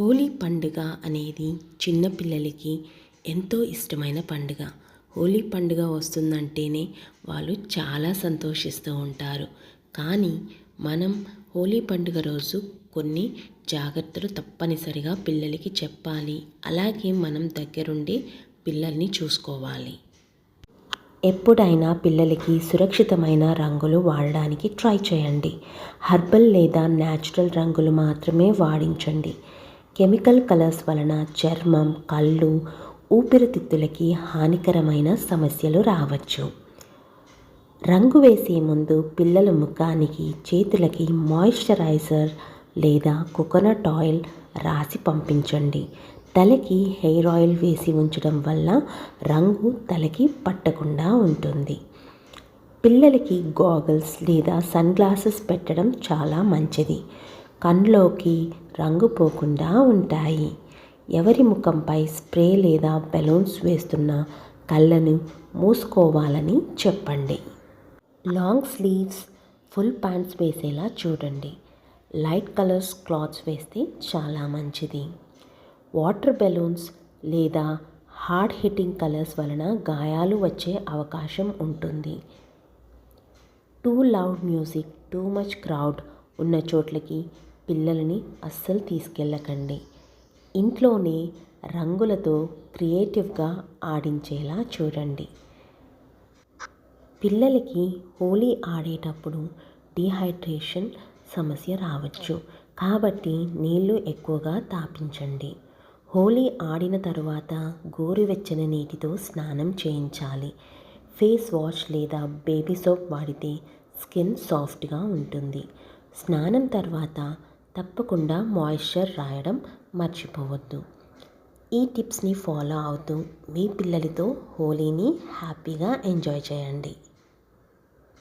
హోలీ పండుగ అనేది చిన్నపిల్లలకి ఎంతో ఇష్టమైన పండుగ. హోలీ పండుగ వస్తుందంటేనే వాళ్ళు చాలా సంతోషిస్తూ ఉంటారు. కానీ మనం హోలీ పండుగ రోజు కొన్ని జాగ్రత్తలు తప్పనిసరిగా పిల్లలకి చెప్పాలి. అలాగే మనం దగ్గరుండి పిల్లల్ని చూసుకోవాలి. ఎప్పుడైనా పిల్లలకి సురక్షితమైన రంగులు వాడడానికి ట్రై చేయండి. హర్బల్ లేదా న్యాచురల్ రంగులు మాత్రమే వాడించండి. కెమికల్ కలర్స్ వలన చర్మం కళ్ళు ఊపిరితిత్తులకి హానికరమైన సమస్యలు రావచ్చు. రంగు వేసే ముందు పిల్లల ముఖానికి చేతులకి మాయిశ్చరైజర్ లేదా కోకోనట్ ఆయిల్ రాసి పంపించండి. తలకి హెయిర్ ఆయిల్ వేసి ఉంచడం వల్ల రంగు తలకి పట్టకుండా ఉంటుంది. పిల్లలకి గాగల్స్ లేదా సన్ గ్లాసెస్ పెట్టడం చాలా మంచిది. కండ్లోకి రంగు పోకుండా ఉంటాయి. ఎవరి ముఖంపై స్ప్రే లేదా బెలూన్స్ వేస్తున్న కళ్ళను మూసుకోవాలని చెప్పండి. లాంగ్ స్లీవ్స్ ఫుల్ ప్యాంట్స్ వేసేలా చూడండి. లైట్ కలర్స్ క్లాత్స్ వేస్తే చాలా మంచిది. వాటర్ బెలూన్స్ లేదా హార్డ్ హిట్టింగ్ కలర్స్ వలన గాయాలు వచ్చే అవకాశం ఉంటుంది. Too loud music too much crowd ఉన్న చోట్లకి పిల్లలని అస్సలు తీసుకెళ్ళకండి. ఇంట్లోనే రంగులతో క్రియేటివ్గా ఆడించేలా చూడండి. పిల్లలకి హోలీ ఆడేటప్పుడు డిహైడ్రేషన్ సమస్య రావచ్చు. కాబట్టి నీళ్ళు ఎక్కువగా తాపించండి. హోలీ ఆడిన తర్వాత గోరువెచ్చని నీటితో స్నానం చేయించాలి. ఫేస్ వాష్ లేదా బేబీ సోప్ వాడితే స్కిన్ సాఫ్ట్గా ఉంటుంది. స్నానం తర్వాత తప్పకుండా మాయిశ్చర్ రాయడం మర్చిపోవద్దు. ఈ టిప్స్ని ఫాలో అవుతూ మీ పిల్లలతో హోలీని హ్యాపీగా ఎంజాయ్ చేయండి.